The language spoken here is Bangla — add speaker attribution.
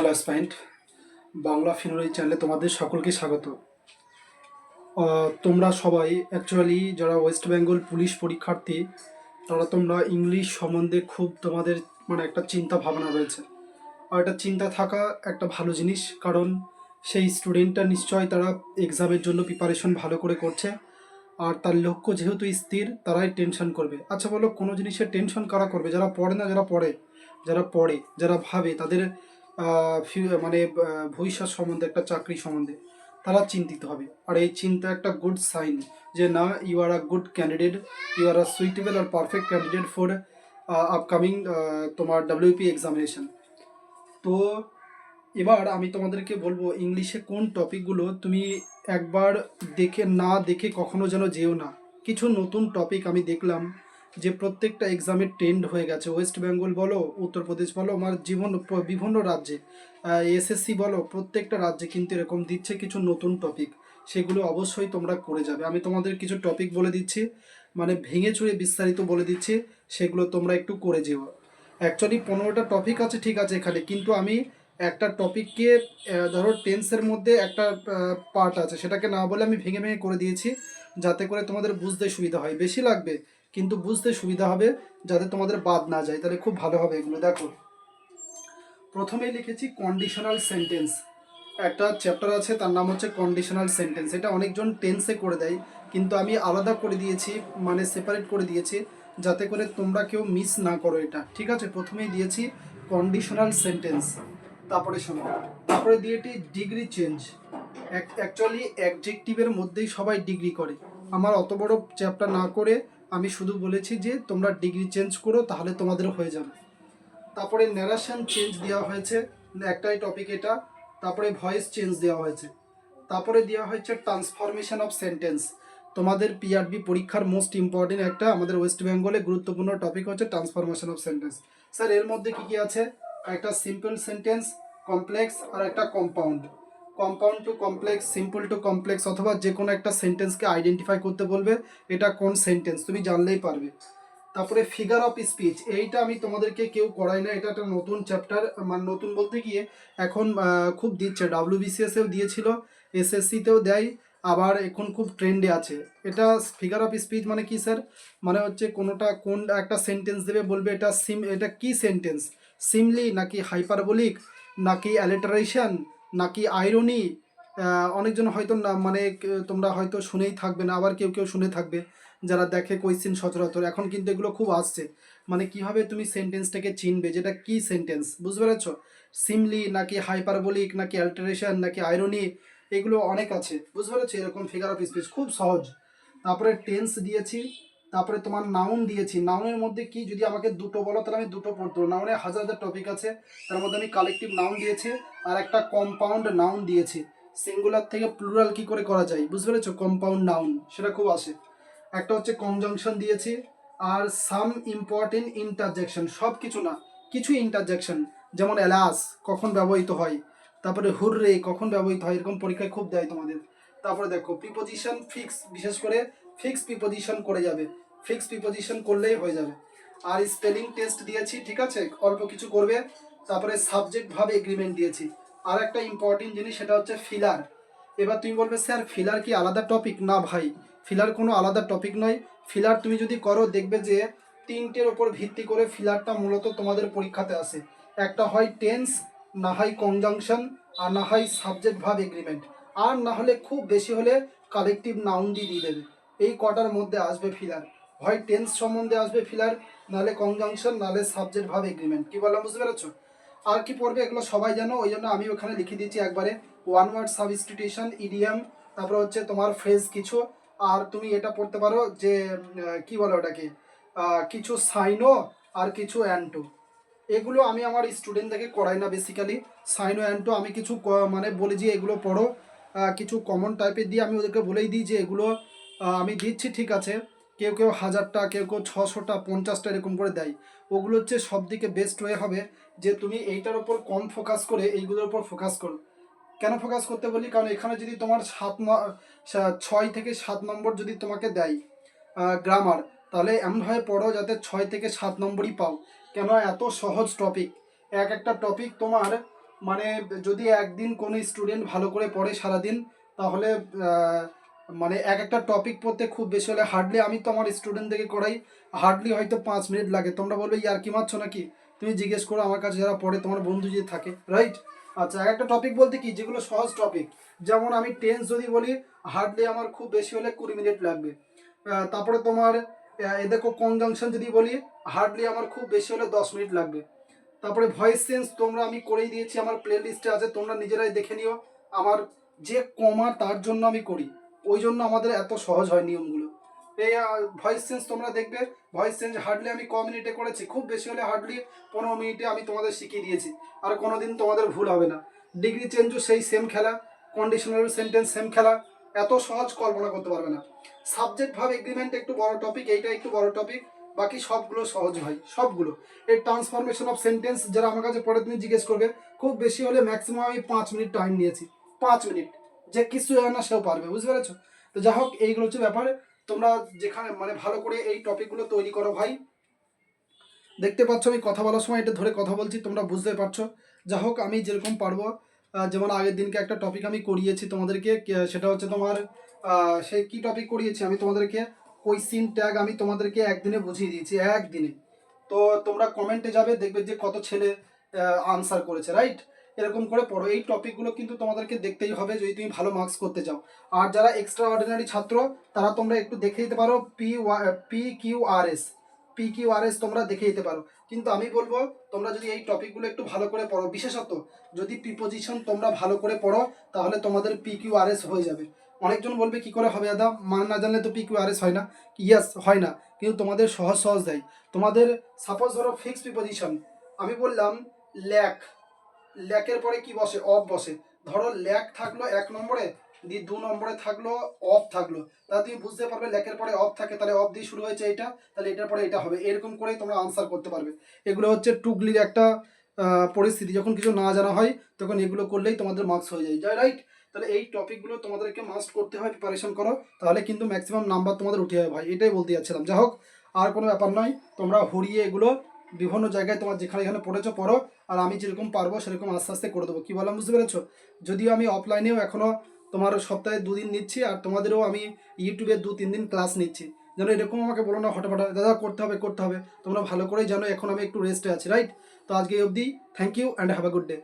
Speaker 1: হ্যালো স্পাইন্ট বাংলা ফিনোরি চ্যানেলে তোমাদের সকলকে স্বাগত। তোমরা সবাই অ্যাকচুয়ালি যারা ওয়েস্ট বেঙ্গল পুলিশ পরীক্ষার্থী, তারা তোমরা ইংলিশ সম্বন্ধে খুব তোমাদের মানে একটা চিন্তা ভাবনা রয়েছে। আর একটা চিন্তা থাকা একটা ভালো জিনিস, কারণ সেই স্টুডেন্টটা নিশ্চয় তারা এক্সামের জন্য প্রিপারেশন ভালো করে করছে। আর তার লক্ষ্য যেহেতু স্থির, তারাই টেনশন করবে। আচ্ছা বলো, কোনো জিনিসের টেনশন কারা করবে? যারা পড়ে না, যারা পড়ে যারা পড়ে, যারা ভাবে, তাদের মানে ভবিষ্যৎ সম্বন্ধে একটা চাকরি সম্বন্ধে, তারা চিন্তিত হবে। আর এই চিন্তা একটা গুড সাইন যে, না you are a good candidate you are a suitable or perfect candidate for upcoming তোমার ডাব্লিউপি এক্সামিনেশন তো, এবার আমি তোমাদেরকে বলব, ইংলিশে কোন টপিকগুলো তুমি একবার দেখে, না দেখে কখনো যেন যেও না। কিছু নতুন টপিক আমি দেখলাম যে প্রত্যেকটা এক্সামে ট্রেন্ড হয়ে গেছে। ওয়েস্ট বেঙ্গল বলো উত্তরপ্রদেশ বলো, আমার জীবন বিভিন্ন রাজ্যে এসএসসি বলো, প্রত্যেকটা রাজ্যে কিন্তু এরকম দিচ্ছে কিছু নতুন টপিক সেগুলো অবশ্যই তোমরা করে যাবে। আমি তোমাদের কিছু টপিক বলে দিচ্ছি মানে ভেঙে চুড়ে বিস্তারিত বলে দিচ্ছি, সেগুলো তোমরা একটু করে যেও। অ্যাকচুয়ালি পনেরোটা টপিক আছে, ঠিক আছে এখানে, কিন্তু আমি একটা টপিককে ধরো টেন্সের মধ্যে একটা পার্ট আছে, সেটাকে না বলে আমি ভেঙে ভেঙে করে দিয়েছি, যাতে করে তোমাদের বুঝতে সুবিধা হয়। বেশি লাগবে কিন্তু বুঝতে সুবিধা হবে যাতে তোমাদের বাদ না যায়। তাহলে খুব ভালো হবে এগুলো, দেখো। প্রথমেই লিখেছি কন্ডিশনাল সেন্টেন্স একটা চ্যাপ্টার আছে, তার নাম হচ্ছে কন্ডিশনাল সেন্টেন্স এটা অনেকজন টেন্সে করে দেয়, কিন্তু আমি আলাদা করে দিয়েছি মানে সেপারেট করে দিয়েছি, যাতে করে তোমরা কেউ মিস না করো এটা। ঠিক আছে? প্রথমেই দিয়েছি কন্ডিশনাল সেন্টেন্স তারপরে শোনো। তারপরে দিয়েটি ডিগ্রি চেঞ্জ অ্যাকচুয়ালি অ্যাডজেক্টিভের মধ্যেই সবাই ডিগ্রি করে। আমার অত বড় চ্যাপ্টার না করে আমি শুধু বলেছি যে তোমরা ডিগ্রি চেঞ্জ করো, তাহলে তোমাদের হয়ে যাবে। তারপরে ন্যারেশন চেঞ্জ দেওয়া হয়েছে, একটাই টপিক এটা। তারপরে ভয়েস চেঞ্জ দেওয়া হয়েছে। তারপরে দেওয়া হয়েছে ট্রান্সফরমেশন অফ সেন্টেন্স তোমাদের পিআরবি পরীক্ষার মোস্ট ইম্পর্টেন্ট একটা আমাদের ওয়েস্ট বেঙ্গলে গুরুত্বপূর্ণ টপিক হচ্ছে ট্রান্সফরমেশন অফ সেন্টেন্স স্যার এর মধ্যে কি কি আছে? একটা সিম্পল সেন্টেন্স কমপ্লেক্স আর একটা compound compound to complex simple to complex অথবা যে কোনো একটা সেন্টেন্সকে আইডেন্টিফাই করতে বলবে, এটা কোন সেন্টেন্স তুমি জানলেই পারবে। তারপরে ফিগার অফ স্পিচ এইটা আমি তোমাদেরকে কেউ করাই না, এটা একটা নতুন চ্যাপ্টার মানে নতুন বলতে গিয়ে এখন খুব দিচ্ছে ডাব্লিউবিসিএসেও দিয়েছিল এসএসসিতেও দেয়, আবার এখন খুব ট্রেন্ডে আছে। এটা ফিগার অফ স্পিচ মানে কি স্যার মানে হচ্ছে কোনোটা কোন একটা সেন্টেন্স দেবে, বলবে এটা সিম এটা কি সেন্টেন্স সিমলি নাকি হাইপারবোলিক নাকি অ্যালেটারেশন নাকি আইরনি অনেকজন হয়তো না মানে তোমরা হয়তো শুনেই থাকবে না, আবার কেউ কেউ শুনে থাকবে, যারা দেখে কোয়েশ্চেন সচরাচর। এখন কিন্তু এগুলো খুব আসছে। মানে কীভাবে তুমি সেন্টেন্সটাকে চিনবে? যেটা কি সেন্টেন্স বুঝতে পেরেছ? সিমলি নাকি হাইপারবোলিক নাকি অ্যাল্টারেশন নাকি আইরনি এগুলো অনেক আছে। বুঝতে পেরেছ? এরকম ফিগার অফ স্পিচ খুব সহজ। তারপরে টেন্স দিয়েছি। তারপরে তোমার নাউন দিয়েছি। নাউনের মধ্যে কি? যদি আমাকে দুটো বলো, তাহলে আমি দুটো পড়তে নাউনে হাজার হাজার টপিক আছে। তার মধ্যে আমি কালেকটিভ নাউন দিয়েছি আর একটা কম্পাউন্ড নাউন দিয়েছি। সিঙ্গুলার থেকে প্লুরাল কি করে করা যায়? বুঝতে পেরেছ? কম্পাউন্ড নাউন সেটা খুব আসে। একটা হচ্ছে কনজাংশন দিয়েছি আর সাম ইম্পর্টেন্ট ইন্টারজেকশন সব কিছু না, কিছু ইন্টারজেকশন যেমন এলাস কখন ব্যবহৃত হয়? তারপরে হুররে, কখন ব্যবহৃত হয়? এরকম পরীক্ষায় খুব দেয় তোমাদের। তারপরে দেখো প্রিপোজিশন ফিক্স বিশেষ করে ফিক্স প্রিপোজিশন করে যাবে। ফিক্স প্রিপোজিশন করলেই হয়ে যাবে। আর স্পেলিং টেস্ট দিয়েছি, ঠিক আছে? অল্প কিছু করবে। তারপরে সাবজেক্ট ভাবে এগ্রিমেন্ট দিয়েছি। আর একটা ইম্পর্টেন্ট জিনিস, সেটা হচ্ছে ফিলার এবার তুমি বলবে, স্যার ফিলার কি আলাদা টপিক না ভাই ফিলার কোনো আলাদা টপিক নয়। ফিলার তুমি যদি করো, দেখবে যে তিনটের ওপর ভিত্তি করে ফিলারটা মূলত তোমাদের পরীক্ষাতে আসে। একটা হয় টেন্স না হয় কনজাংশন আর না হয় সাবজেক্ট ভাব এগ্রিমেন্ট আর না হলে খুব বেশি হলে কালেকটিভ নাউন দিয়ে দিয়ে দেবে। এই কটার মধ্যে আসবে ফিলার হয় টেন্স সম্বন্ধে আসবে ফিলার নাহলে কনজাংশন নাহলে সাবজেক্ট ভাব এগ্রিমেন্ট কি বললাম বুঝতে পেরেছ? আর কি পড়বে এগুলো সবাই জানো, ওই জন্য আমি ওখানে লিখে দিয়েছি একবারে ওয়ান ওয়ার্ড সাবস্টিটিউশন ইডিএম তারপর হচ্ছে তোমার ফ্রেজ কিছু। আর তুমি এটা পড়তে পারো যে কি বলো ওটাকে? কিছু সাইনো আর কিছু অ্যান্টো এগুলো আমি আমার স্টুডেন্টদেরকে করাই না বেসিক্যালি সাইনো অ্যান্টো আমি কিছু মানে বলি যে এগুলো পড়ো। কিছু কমন টাইপের দিয়ে আমি ওদেরকে বলেই দিই যে এগুলো আমি দিচ্ছি, ঠিক আছে। কেউ কেউ হাজারটা, কেউ কেউ ছশোটা, পঞ্চাশটা এরকম করে দেয়। ওগুলো হচ্ছে সব দিকে বেস্ট ওয়ে হবে যে তুমি এইটার ওপর কম ফোকাস করে এইগুলোর উপর ফোকাস করো। কেন ফোকাস করতে বলি? কারণ এখানে যদি তোমার সাত ছয় থেকে সাত নম্বর যদি তোমাকে দেয় গ্রামার তাহলে এমনভাবে পড়ো যাতে ছয় থেকে সাত নম্বরই পাও। কেন এত সহজ টপিক এক একটা টপিক তোমার মানে যদি একদিন কোনো স্টুডেন্ট ভালো করে পড়ে সারাদিন, তাহলে মানে এক একটা টপিক পড়তে খুব বেশি হলে হার্ডলি আমি তো আমার স্টুডেন্টদেরকে করাই হার্ডলি হয়তো পাঁচ মিনিট লাগে। তোমরা বলবে, ইয়ার কি মারছো নাকি? তুমি জিজ্ঞেস করো, আমার কাছে যারা পড়ে তোমার বন্ধু যদি থাকে রাইট আচ্ছা এক একটা টপিক বলতে কি? যেগুলো সহজ টপিক যেমন আমি টেন্স যদি বলি হার্ডলি আমার খুব বেশি হলে কুড়ি মিনিট লাগবে। তারপরে তোমার এ দেখো কনজাংশন যদি বলি হার্ডলি আমার খুব বেশি হলে দশ মিনিট লাগবে। তারপরে ভয়েস সেন্স তোমরা আমি করেই দিয়েছি, আমার প্লে লিস্টে আছে, তোমরা নিজেরাই দেখে নিও। আমার যে কমা তার জন্য আমি করি। ওই জন্য আমাদের এত সহজ হয় নিয়মগুলো। এই ভয়েস চেঞ্জ তোমরা দেখবে ভয়েস চেঞ্জ হার্ডলি আমি ক মিনিটে করেছি, খুব বেশি হলে হার্ডলি পনেরো মিনিটে আমি তোমাদের শিখিয়ে দিয়েছি, আর কোনো দিন তোমাদের ভুল হবে না। ডিগ্রি চেঞ্জও সেই সেম খেলা কন্ডিশনাল সেন্টেন্স সেম খেলা, এত সহজ কল্পনা করতে পারবে না। সাবজেক্ট ভাব এগ্রিমেন্ট একটু বড় টপিক এইটা একটু বড় টপিক বাকি সবগুলো সহজ ভাই সবগুলো। এই ট্রান্সফরমেশন অফ সেন্টেন্স যারা আমার কাছে পরে তুমি জিজ্ঞেস করবে, খুব বেশি হলে ম্যাক্সিমাম আমি পাঁচ মিনিট টাইম নিয়েছি, পাঁচ মিনিট। যে কিছু জানে না, সেও পারবে, বুঝতে পেরেছ? তো যাই হোক, এইগুলো হচ্ছে ব্যাপার। তোমরা যেখানে মানে ভালো করে এই টপিকগুলো তৈরি করো ভাই। দেখতে পাচ্ছ আমি কথা বলার সময় এটা ধরে কথা বলছি, তোমরা বুঝতে পারছ। যা হোক, আমি যেরকম পারব যেমন আগের দিনকে একটা টপিক আমি করিয়েছি তোমাদেরকে সেটা হচ্ছে তোমার সেই কি টপিক করিয়েছি আমি তোমাদেরকে? কোয়েশ্চিন ট্যাগ আমি তোমাদেরকে একদিনে বুঝিয়ে দিয়েছি, একদিনে। তো তোমরা কমেন্টে যাবে, দেখবে যে কত ছেলে আনসার করেছে রাইট এরকম করে পড়ো। এই টপিকগুলো কিন্তু তোমাদেরকে দেখতেই হবে যদি তুমি ভালো মার্কস করতে চাও। আর যারা এক্সট্রা অর্ডিনারি ছাত্র, তারা তোমরা একটু দেখে দিতে পারো P P Q R S P Q R S তোমরা দেখে দিতে পারো। কিন্তু আমি বলব, তোমরা যদি এই টপিকগুলো একটু ভালো করে পড়ো, বিশেষত যদি প্রিপোজিশন তোমরা ভালো করে পড়ো, তাহলে তোমাদের পি কিউ আর এস হয়ে যাবে। অনেকজন বলবে, কি করে হবে দাদা মান না জানলে তো পি কিউ আর এস হয় না? ইয়াস হয় না। কিন্তু তোমাদের সহজ সহজ দেয়। তোমাদের সাপোজ ধরো ফিক্সড প্রিপোজিশন আমি বললাম ল্যাক ল্যাকের পরে কি বসে? অফ বসে। ধরো ল্যাক থাকল এক নম্বরে, দিয়ে দু নম্বরে থাকল অফ থাকল। তাহলে তুমি বুঝতে পারবে ল্যাকের পরে অফ থাকে, তাহলে অফ দিয়ে শুরু হয়েছে এটা, তাহলে এটার পরে এটা হবে। এরকম করেই তোমরা আনসার করতে পারবে। এগুলো হচ্ছে টুগলির একটা পরিস্থিতি। যখন কিছু না জানা হয়, তখন এগুলো করলেই তোমাদের মার্কস হয়ে যায়। যায় রাইট তাহলে এই টপিকগুলো তোমাদেরকে মাস্ট করতে হয় প্রিপারেশন করো। তাহলে কিন্তু ম্যাক্সিমাম নাম্বার তোমাদের উঠে যাবে ভাই। এটাই বলতে যাচ্ছিলাম। যা হোক, আর কোনো ব্যাপার নয়। তোমরা হরিয়ে এগুলো বিভিন্ন জায়গায় তোমার যেখানে এখানে পড়েছো, পড়ো। আর আমি যেরকম পারব, সেরকম আস্তে আস্তে করে দেবো। কী বললাম, বুঝতে পেরেছ? যদিও আমি অফলাইনেও এখনও তোমার সপ্তাহে দুদিন নিচ্ছি, আর তোমাদেরও আমি ইউটিউবে দু, তিন দিন ক্লাস নিচ্ছি। যেন এরকম আমাকে বলো না হঠাৎ দাদা, করতে হবে করতে হবে। তোমরা ভালো করেই জানো, এখন আমি একটু রেস্টে আছি রাইট তো আজকে অবধি thank you and have a good day